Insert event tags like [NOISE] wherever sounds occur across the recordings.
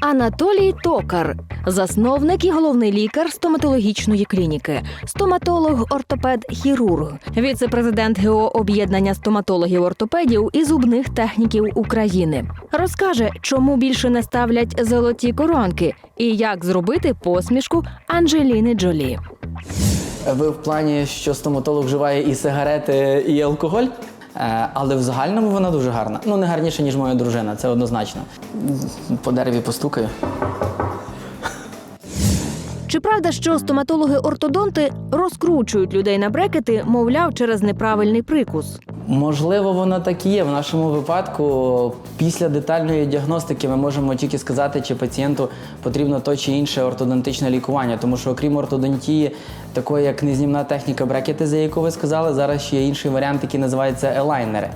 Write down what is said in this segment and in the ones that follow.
Анатолій Токар, засновник і головний лікар стоматологічної клініки, стоматолог, ортопед, хірург, віце-президент ГО об'єднання стоматологів ортопедів і зубних техніків України. Розкаже, чому більше не ставлять золоті коронки і як зробити посмішку Анджеліни Джолі. Ви в плані, що стоматолог вживає і сигарети, і алкоголь? Е, Але в загальному вона дуже гарна. Ну, не гарніше, ніж моя дружина, це однозначно. По дереві постукаю. Чи правда, що стоматологи-ортодонти розкручують людей на брекети, мовляв, через неправильний прикус? Можливо, воно так і є. В нашому випадку, після детальної діагностики, ми можемо тільки сказати, чи пацієнту потрібно то чи інше ортодонтичне лікування. Тому що, окрім ортодонтії, такої як незнімна техніка брекети, за яку ви сказали, зараз ще є інший варіант, який називається елайнери.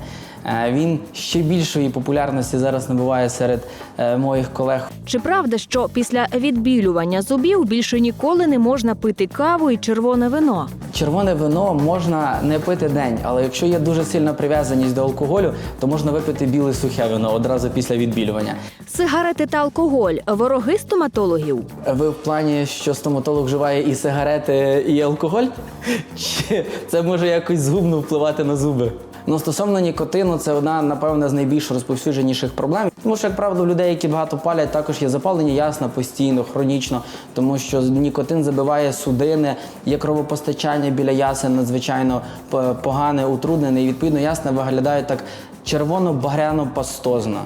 Е, Він ще більшої популярності зараз набуває серед е, моїх колег. Чи правда, що після відбілювання зубів більше ніколи не можна пити каву і червоне вино? Червоне вино можна не пити день, але якщо є дуже сильна прив'язаність до алкоголю, то можна випити біле сухе вино одразу після відбілювання. Сигарети та алкоголь вороги стоматологів. Ви в плані, що стоматолог вживає і сигарети, і алкоголь? Чи це може якось згубно впливати на зуби? Ну, стосовно нікотину, це одна, напевно, з найбільш розповсюдженіших проблем. Тому що, як правило, у людей, які багато палять, також є запалення ясно, постійно, хронічно, тому що нікотин забиває судини, є кровопостачання біля ясен надзвичайно погане, утруднене, і відповідно ясна виглядає так червоно-багряно-пастозно.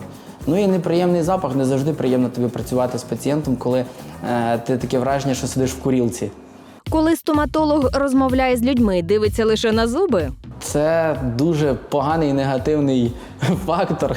Ну і неприємний запах, не завжди приємно тобі працювати з пацієнтом, коли е, ти таке враження, що сидиш в курілці. Коли стоматолог розмовляє з людьми, дивиться лише на зуби. Це дуже поганий негативний [LAUGHS] фактор.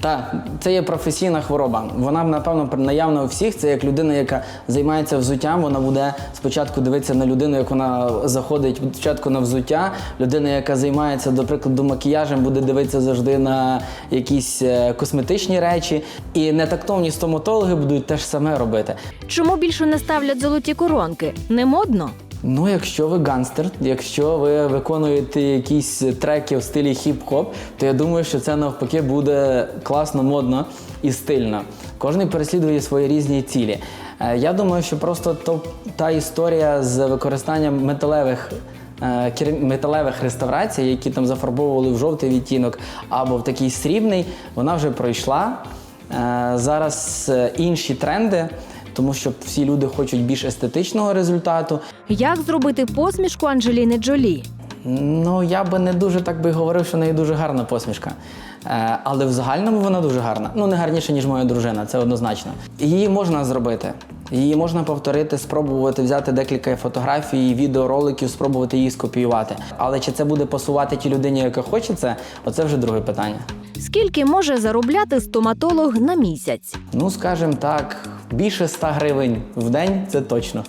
Так, це є професійна хвороба. Вона, напевно, наявна у всіх. Це як людина, яка займається взуттям, вона буде спочатку дивитися на людину, як вона заходить спочатку на взуття. Людина, яка займається, до прикладу, макіяжем, буде дивитися завжди на якісь е, косметичні речі. І нетактовні стоматологи будуть те ж саме робити. Чому більше не ставлять золоті коронки? Не модно? Ну, якщо ви ганстер, якщо ви виконуєте якісь треки в стилі хіп-хоп, то я думаю, що це навпаки буде класно, модно і стильно. Кожен переслідує свої різні цілі. Е, Я думаю, що просто то, та історія з використанням металевих. е, Металевих реставрацій, які там зафарбовували в жовтий відтінок або в такий срібний, вона вже пройшла. Е, Зараз інші тренди, тому що всі люди хочуть більш естетичного результату. Як зробити посмішку Анджеліни Джолі? Ну, я би не дуже так би говорив, що в неї дуже гарна посмішка. Е, але в загальному вона дуже гарна. Ну, не гарніше, ніж моя дружина, це однозначно. Її можна зробити. Її можна повторити, спробувати взяти декілька фотографій, відеороликів, спробувати її скопіювати. Але чи це буде пасувати тій людині, яка хоче це, оце вже друге питання. Скільки може заробляти стоматолог на місяць? Ну, скажімо так, більше 100 гривень в день це точно.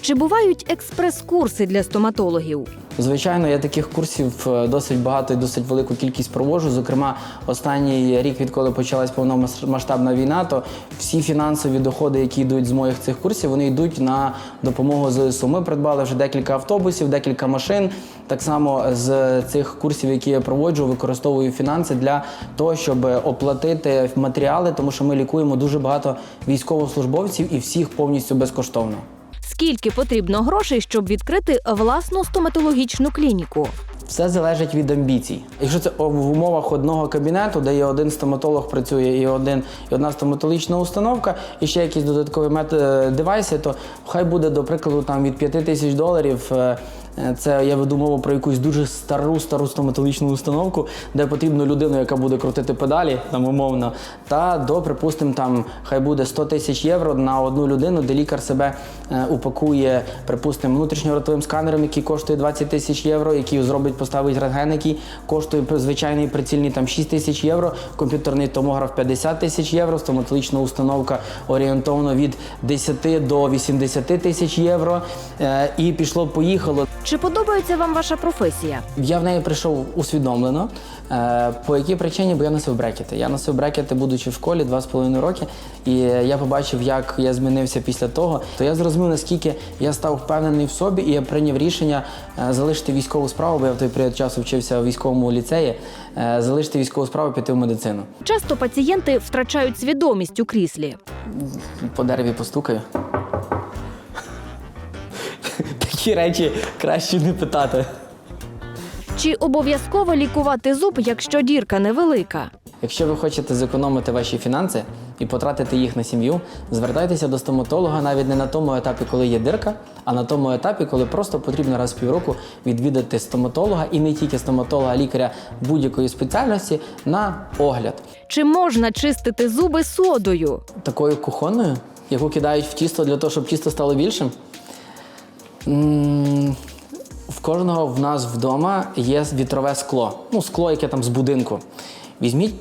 Чи бувають експрес-курси для стоматологів? Звичайно, я таких курсів е, досить багато і досить велику кількість проводжу. Зокрема, останній рік, відколи почалась повномасштабна війна, то всі фінансові доходи, які йдуть з моїх цих курсів, вони йдуть на допомогу ЗСУ. Ми придбали вже декілька автобусів, декілька машин. Так само з цих курсів, які я проводжу, використовую фінанси для того, щоб оплатити матеріали, тому що ми лікуємо дуже багато військовослужбовців і всіх повністю безкоштовно. Скільки потрібно грошей, щоб відкрити власну стоматологічну клініку? Все залежить від амбіцій. Якщо це в умовах одного кабінету, де є один стоматолог працює і один і одна стоматологічна установка, і ще якісь додаткові мет... е, девайси, то хай буде, до прикладу, там від 5 тисяч доларів. Це я веду мову про якусь дуже стару стару стоматологічну установку, де потрібно людину, яка буде крутити педалі, там умовно, та до, припустимо, там хай буде 100 тисяч євро на одну людину, де лікар себе е, упакує, припустимо, внутрішньоротовим сканером, який коштує 20 тисяч євро, який зробить, поставить рентген, який коштує звичайний прицільний там 6 тисяч євро, комп'ютерний томограф 50 тисяч євро, стоматологічна установка орієнтовно від 10 до 80 тисяч євро. Е, І пішло-поїхало. Чи подобається вам ваша професія? Я в неї прийшов усвідомлено. Е, По якій причині? Бо я носив брекети. Я носив брекети, будучи в школі, два з половиною роки. І я побачив, як я змінився після того. То я зрозумів, наскільки я став впевнений в собі, і я прийняв рішення е, залишити військову справу, бо я в той період часу вчився у військовому ліцеї, е, залишити військову справу, піти в медицину. Часто пацієнти втрачають свідомість у кріслі. По дереві постукаю. Такі речі краще не питати. Чи обов'язково лікувати зуб, якщо дірка невелика? Якщо ви хочете зекономити ваші фінанси і потратити їх на сім'ю, звертайтеся до стоматолога навіть не на тому етапі, коли є дирка, а на тому етапі, коли просто потрібно раз в півроку відвідати стоматолога і не тільки стоматолога, а лікаря будь-якої спеціальності на огляд. Чи можна чистити зуби содою? Такою кухонною, яку кидають в тісто для того, щоб тісто стало більшим. В кожного в нас вдома є вітрове скло. Ну, скло, яке там з будинку. Візьміть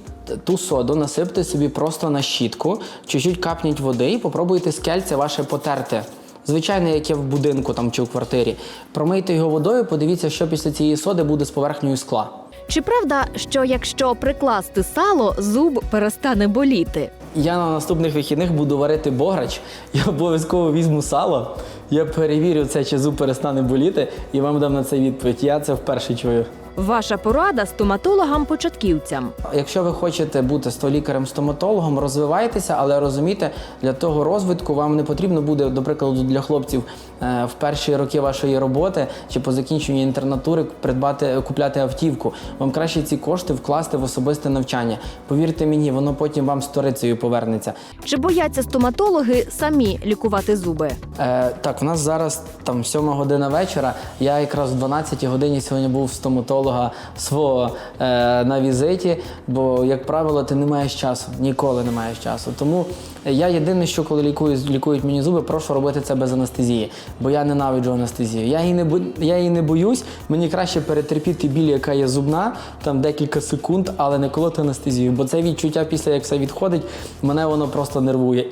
ту соду, насипте собі просто на щітку, чуть-чуть капніть води і попробуйте скельце ваше потерти. Звичайне, яке в будинку там чи в квартирі. Промийте його водою, подивіться, що після цієї соди буде з поверхнею скла. Чи правда, що якщо прикласти сало, зуб перестане боліти? Я на наступних вихідних буду варити бограч. Я обов'язково візьму сало. Я перевірю це, чи зуб перестане боліти, і вам дам на це відповідь. Я це вперше чую. Ваша порада стоматологам-початківцям. Якщо ви хочете бути столікарем-стоматологом, розвивайтеся, але розумійте, для того розвитку вам не потрібно буде, до прикладу, для хлопців е, в перші роки вашої роботи чи по закінченню інтернатури придбати, купляти автівку. Вам краще ці кошти вкласти в особисте навчання. Повірте мені, воно потім вам сторицею повернеться. Чи бояться стоматологи самі лікувати зуби? Е, так, у нас зараз там 7 година вечора. Я якраз в 12 годині сьогодні був в стоматолога свого е, на візиті, бо, як правило, ти не маєш часу, ніколи не маєш часу. Тому я єдине, що коли лікую, лікують мені зуби, прошу робити це без анестезії, бо я ненавиджу анестезію. Я її не бо- я її не боюсь. Мені краще перетерпіти біль, яка є зубна, там декілька секунд, але не колоти анестезію, бо це відчуття після як все відходить, мене воно просто нервує.